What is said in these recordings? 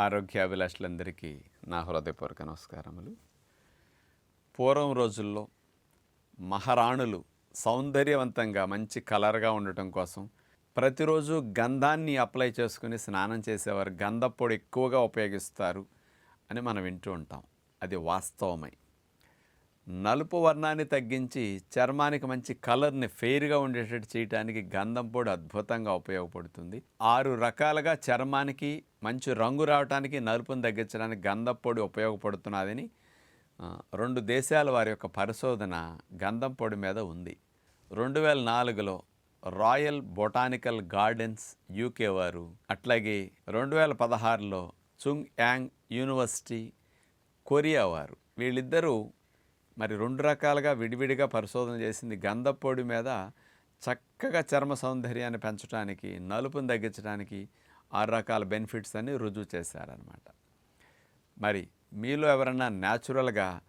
ఆరోగ్యాభిలాషులందరికీ నా హృదయపూర్వక నమస్కారములు. పూర్వం రోజుల్లో మహారాణులు సౌందర్యవంతంగా మంచి కలర్గా ఉండటం కోసం ప్రతిరోజు గంధాన్ని అప్లై చేసుకుని స్నానం చేసేవారు. గంధపొడి ఎక్కువగా ఉపయోగిస్తారు అని మనం వింటూ ఉంటాం. అది వాస్తవమై. నలుపు వర్ణాన్ని తగ్గించి చర్మానికి మంచి కలర్ని ఫెయిర్గా ఉండేటట్టు చేయడానికి గంధం పొడి అద్భుతంగా ఉపయోగపడుతుంది. ఆరు రకాలుగా చర్మానికి మంచి రంగు రావడానికి నలుపును తగ్గించడానికి గంధం పొడి ఉపయోగపడుతున్నదని రెండు దేశాల వారి యొక్క పరిశోధన గంధం పొడి మీద ఉంది. రెండు వేల నాలుగులో రాయల్ బొటానికల్ గార్డెన్స్ యూకే వారు అట్లాగే రెండు వేల పదహారులో చుంగ్ యాంగ్ యూనివర్సిటీ కొరియా వారు. వీళ్ళిద్దరూ మరి రెండు రకాలుగా విడివిడిగా పరిశోధన చేసింది. గంధపొడి మీద చక్కగా చర్మ సౌందర్యాన్ని పెంచడానికి నలుపుని తగ్గించడానికి ఆరు రకాల బెనిఫిట్స్ అని రుజువు చేశారనమాట మరి మీలో ఎవరన్నా న్యాచురల్గా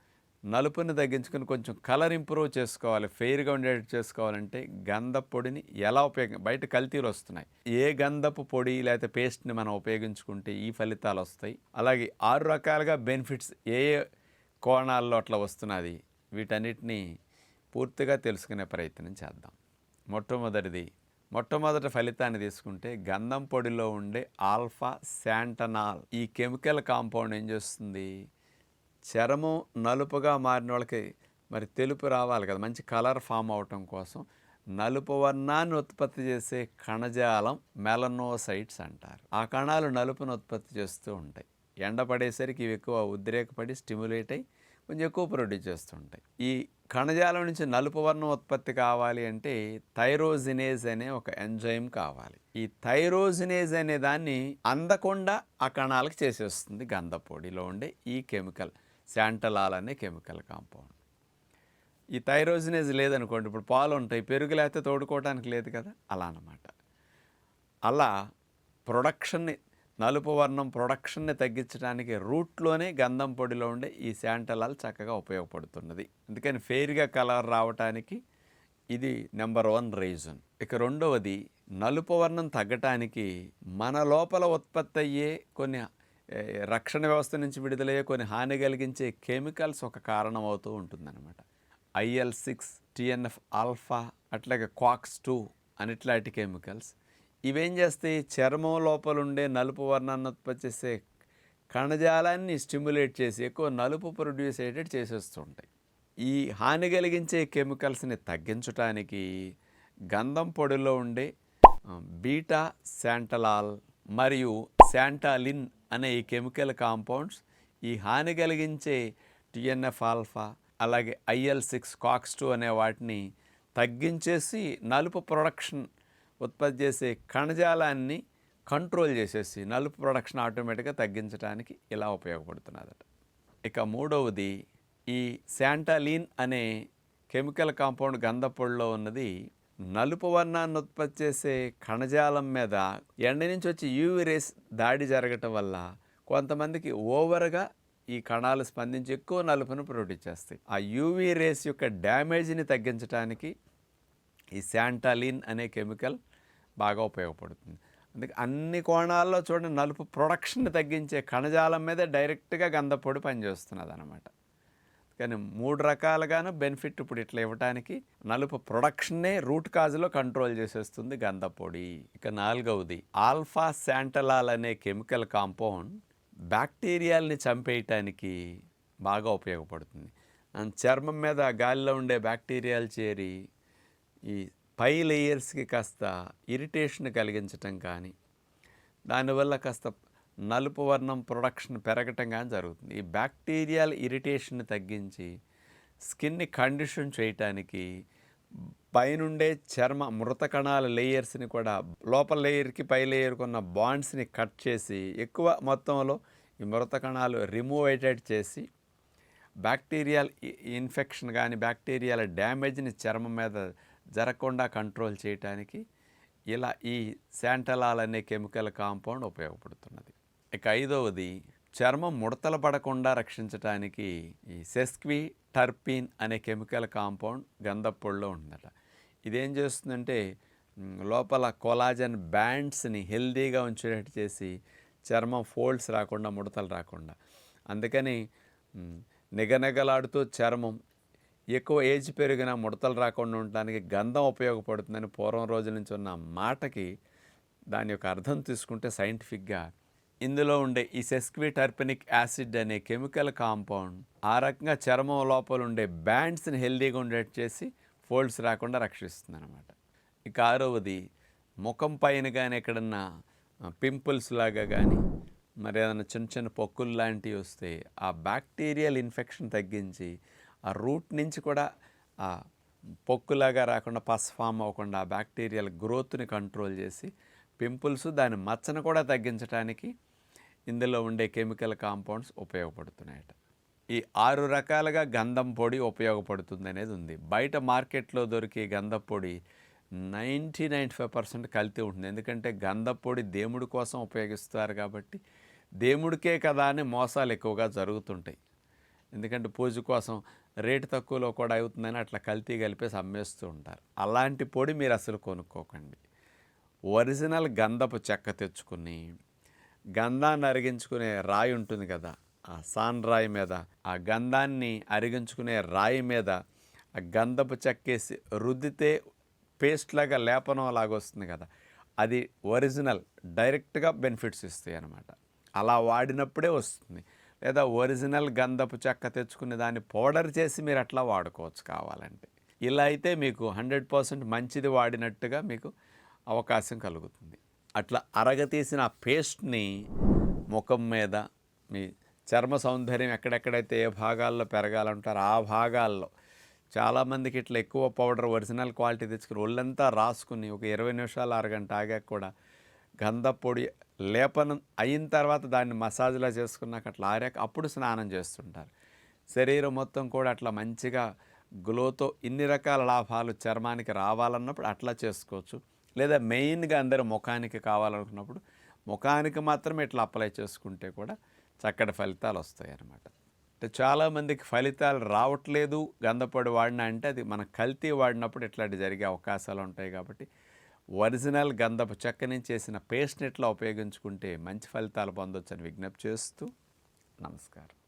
నలుపుని తగ్గించుకుని కొంచెం కలర్ ఇంప్రూవ్ చేసుకోవాలి ఫెయిర్గా ఉండేట్టు చేసుకోవాలంటే గంధ పొడిని ఎలా ఉపయోగ బయట కల్తీలు వస్తున్నాయి. ఏ గంధపు పొడి లేకపోతే పేస్ట్ని మనం ఉపయోగించుకుంటే ఈ ఫలితాలు వస్తాయి. అలాగే ఆరు రకాలుగా బెనిఫిట్స్ ఏ ఏ కోణాల్లో అట్లా వస్తున్నది. వీటన్నిటినీ పూర్తిగా తెలుసుకునే ప్రయత్నం చేద్దాం. మొట్టమొదటిది మొట్టమొదటి ఫలితాన్ని తీసుకుంటే గంధం పొడిలో ఉండే ఆల్ఫా శాంటనాల్. ఈ కెమికల్ కాంపౌండ్ ఏం చేస్తుంది? చర్మం నలుపుగా మారిన వాళ్ళకి మరి తెలుపు రావాలి కదా మంచి కలర్ ఫామ్ అవటం కోసం. నలుపు వర్ణాన్ని ఉత్పత్తి చేసే కణజాలం మెలనోసైట్స్ అంటారు. ఆ కణాలు నలుపును ఉత్పత్తి చేస్తూ ఉంటాయి. ఎండ పడేసరికి ఇవి ఎక్కువ ఉద్రేకపడి స్టిమ్యులేట్ అయ్యి కొంచెం ఎక్కువ ప్రొడ్యూస్ చేస్తుంటాయి ఈ కణజాలం నుంచి నలుపు వర్ణం ఉత్పత్తి కావాలి అంటే థైరోజినేజ్ అనే ఒక ఎంజైమ్ కావాలి. ఈ థైరోజినేజ్ అనే దాన్ని అందకుండా ఆ కణాలకు చేసేస్తుంది గంధపొడిలో ఉండే ఈ కెమికల్ శాంటలాల్ అనే కెమికల్ కాంపౌండ్. ఈ థైరోజినేజ్ లేదనుకోండి ఇప్పుడు పాలు ఉంటాయి పెరుగు లేకపోతే తోడుకోవడానికి లేదు కదా? అలా అన్నమాట. అలా ప్రొడక్షన్ని నలుపు వర్ణం ప్రొడక్షన్ని తగ్గించడానికి రూట్లోనే గంధం పొడిలో ఉండే ఈ శాంటలాల్ చక్కగా ఉపయోగపడుతున్నది. అందుకని ఫెయిర్గా కలర్ రావటానికి ఇది నెంబర్ వన్ రీజన్. ఇక రెండవది నలుపు వర్ణం తగ్గటానికి మన లోపల ఉత్పత్తి అయ్యే కొన్ని రక్షణ వ్యవస్థ నుంచి విడుదలయ్యే కొన్ని హాని కలిగించే కెమికల్స్ ఒక కారణం అవుతూ ఉంటుందన్నమాట. ఐఎల్ సిక్స్ టిఎన్ఎఫ్ ఆల్ఫా అట్లాగే క్వాక్స్ టూ అనిట్లాంటి కెమికల్స్. ఇవేం చేస్తాయి? చర్మం లోపల ఉండే నలుపు వర్ణాన్ని ఉత్పత్తి చేసే కణజాలాన్ని స్టిమ్యులేట్ చేసి ఎక్కువ నలుపు ప్రొడ్యూస్ అయ్యేటట్టు చేసేస్తుంటాయి. ఈ హాని కలిగించే కెమికల్స్ని తగ్గించడానికి గంధం పొడిలో ఉండే బీటా శాంటలాల్ మరియు శాంటాలిన్ అనే ఈ కెమికల్ కాంపౌండ్స్ ఈ హాని కలిగించే టిఎన్ఎఫ్ ఆల్ఫా అలాగే ఐఎల్ సిక్స్ కాక్స్ టూ అనే వాటిని తగ్గించేసి నలుపు ప్రొడక్షన్ ఉత్పత్తి చేసే కణజాలాన్ని కంట్రోల్ చేసేసి నలుపు ప్రొడక్షన్ ఆటోమేటిక్గా తగ్గించడానికి ఇలా ఉపయోగపడుతున్నదట. ఇక మూడవది ఈ శాంటాలీన్ అనే కెమికల్ కాంపౌండ్ గంధపొడిలో ఉన్నది నలుపు వర్ణాన్ని ఉత్పత్తి చేసే కణజాలం మీద ఎండ నుంచి వచ్చి యూవి రేస్ దాడి జరగటం వల్ల కొంతమందికి ఓవర్గా ఈ కణాలు స్పందించి ఎక్కువ నలుపును ప్రొడ్యూస్ చేస్తాయి. ఆ యూవీ రేస్ యొక్క డ్యామేజ్ని తగ్గించడానికి ఈ శాంటాలిన్ అనే కెమికల్ బాగా ఉపయోగపడుతుంది. అందుకే అన్ని కోణాల్లో చూడండి నలుపు ప్రొడక్షన్ తగ్గించే కణజాలం మీద డైరెక్ట్గా గంధపొడి పనిచేస్తున్నది అనమాట కానీ మూడు రకాలుగాను బెనిఫిట్ ఇప్పుడు ఇట్లా ఇవ్వటానికి నలుపు ప్రొడక్షన్నే రూట్ కాజ్లో కంట్రోల్ చేసేస్తుంది గంధపొడి. ఇక నాలుగవది ఆల్ఫా శాంటలాల్ అనే కెమికల్ కాంపౌండ్ బ్యాక్టీరియాల్ని చంపేయటానికి బాగా ఉపయోగపడుతుంది. అండ్ చర్మం మీద గాలిలో ఉండే బ్యాక్టీరియాలు చేరి ఈ పై లేయర్స్కి కాస్త ఇరిటేషన్ కలిగించటం కానీ దానివల్ల కాస్త నలుపు వర్ణం ప్రొడక్షన్ పెరగటం కానీ జరుగుతుంది. ఈ బ్యాక్టీరియల్ ఇరిటేషన్ తగ్గించి స్కిన్ని కండిషన్ చేయటానికి పైనుండే చర్మ మృత కణాల లేయర్స్ని కూడా లోపల లేయర్కి పై లేయర్కి ఉన్న బాండ్స్ని కట్ చేసి ఎక్కువ మొత్తంలో ఈ మృత కణాలు రిమూవ్ అయ్యేటట్టు చేసి బ్యాక్టీరియల్ ఇన్ఫెక్షన్ కానీ బ్యాక్టీరియల్ డ్యామేజ్ని చర్మం మీద జరగకుండా కంట్రోల్ చేయటానికి ఇలా ఈ శాంటలాల్ అనే కెమికల్ కాంపౌండ్ ఉపయోగపడుతున్నది. ఇక ఐదవది చర్మం ముడతలు పడకుండా రక్షించడానికి ఈ సెస్క్వి టర్పిన్ అనే కెమికల్ కాంపౌండ్ గంధప్పొడిలో ఉందట. ఇదేం చేస్తుందంటే లోపల కొలాజన్ బ్యాండ్స్ని హెల్దీగా ఉంచేటట్టు చేసి చర్మం ఫోల్డ్స్ రాకుండా ముడతలు రాకుండా. అందుకని నిగనగలాడుతూ నిగనిగలాడుతూ చర్మం ఎక్కువ ఏజ్ పెరిగినా ముడతలు రాకుండా ఉండడానికి గంధం ఉపయోగపడుతుందని పూర్వం రోజుల నుంచి ఉన్న మాటకి దాని యొక్క అర్థం తీసుకుంటే సైంటిఫిక్గా ఇందులో ఉండే ఈ సెస్క్విటర్పెనిక్ యాసిడ్ అనే కెమికల్ కాంపౌండ్ ఆ రకంగా చర్మం లోపల ఉండే బ్యాండ్స్ని హెల్దీగా ఉండేట్టు చేసి ఫోల్డ్స్ రాకుండా రక్షిస్తుంది అనమాట ఇక ఆరవది ముఖం పైన కానీ ఎక్కడన్నా పింపుల్స్ లాగా కానీ మరి ఏదైనా చిన్న చిన్న పొక్కులు లాంటివి వస్తే ఆ బ్యాక్టీరియల్ ఇన్ఫెక్షన్ తగ్గించి ఆ రూట్ నుంచి కూడా ఆ పొక్కులాగా రాకుండా పస్ ఫామ్ అవ్వకుండా ఆ బ్యాక్టీరియల్ గ్రోత్ని కంట్రోల్ చేసి పింపుల్స్ దాని మచ్చను కూడా తగ్గించడానికి ఇందులో ఉండే కెమికల్ కాంపౌండ్స్ ఉపయోగపడుతున్నాయట. ఈ ఆరు రకాలుగా గంధం పొడి ఉపయోగపడుతుంది అనేది ఉంది. బయట మార్కెట్లో దొరికే గంధం పొడి నైంటీ నైంటీ ఫైవ్ పర్సెంట్ కల్తీ ఉంటుంది. ఎందుకంటే గంధ పొడి దేవుడి కోసం ఉపయోగిస్తారు కాబట్టి దేవుడికే కదా అని మోసాలు ఎక్కువగా జరుగుతుంటాయి. ఎందుకంటే పూజ కోసం రేటు తక్కువలో కూడా అవుతుందని అట్లా కల్తీ కలిపేసి అమ్మేస్తూ ఉంటారు. అలాంటి పొడి మీరు అసలు కొనుక్కోకండి. ఒరిజినల్ గంధపు చెక్క తెచ్చుకుని గంధాన్ని అరిగించుకునే రాయి ఉంటుంది కదా ఆ సాన్ రాయి మీద ఆ గంధాన్ని అరిగించుకునే రాయి మీద ఆ గంధపు చెక్కేసి రుద్దితే పేస్ట్ లాగా లేపనం లాగా వస్తుంది కదా అది ఒరిజినల్ డైరెక్ట్గా బెనిఫిట్స్ ఇస్తాయి అన్నమాట అలా వాడినప్పుడే వస్తుంది. లేదా ఒరిజినల్ గంధపు చెక్క తెచ్చుకుని దాన్ని పౌడర్ చేసి మీరు అట్లా వాడుకోవచ్చు కావాలంటే. ఇలా అయితే మీకు హండ్రెడ్ పర్సెంట్ మంచిది వాడినట్టుగా మీకు అవకాశం కలుగుతుంది. అట్లా అరగతీసిన ఆ పేస్ట్ని ముఖం మీద మీ చర్మ సౌందర్యం ఎక్కడెక్కడైతే ఏ భాగాల్లో పెరగాలంటారో ఆ భాగాల్లో చాలామందికి ఇట్లా ఎక్కువ పౌడర్ ఒరిజినల్ క్వాలిటీ తెచ్చుకుని ఒళ్ళంతా రాసుకుని ఒక ఇరవై నిమిషాలు అరగంట ఆగాక కూడా గంధ పొడి లేపనం అయిన తర్వాత దాన్ని మసాజ్లా చేసుకున్నాక అట్లా ఆరాక అప్పుడు స్నానం చేస్తుంటారు. శరీరం మొత్తం కూడా అట్లా మంచిగా గ్లోతో ఇన్ని రకాల లాభాలు చర్మానికి రావాలన్నప్పుడు అట్లా చేసుకోవచ్చు. లేదా మెయిన్గా అందరూ ముఖానికి కావాలనుకున్నప్పుడు ముఖానికి మాత్రమే ఇట్లా అప్లై చేసుకుంటే కూడా చక్కటి ఫలితాలు వస్తాయి అన్నమాట. అంటే చాలామందికి ఫలితాలు రావట్లేదు గంధపడి వాడినా అంటే అది మన కల్తీ వాడినప్పుడు ఇట్లాంటి జరిగే అవకాశాలు ఉంటాయి కాబట్టి ఒరిజినల్ గంధపు చెక్క నుంచి చేసిన పేస్ట్ని ఉపయోగించుకుంటే మంచి ఫలితాలు పొందొచ్చని విజ్ఞప్తి చేస్తూ నమస్కారం.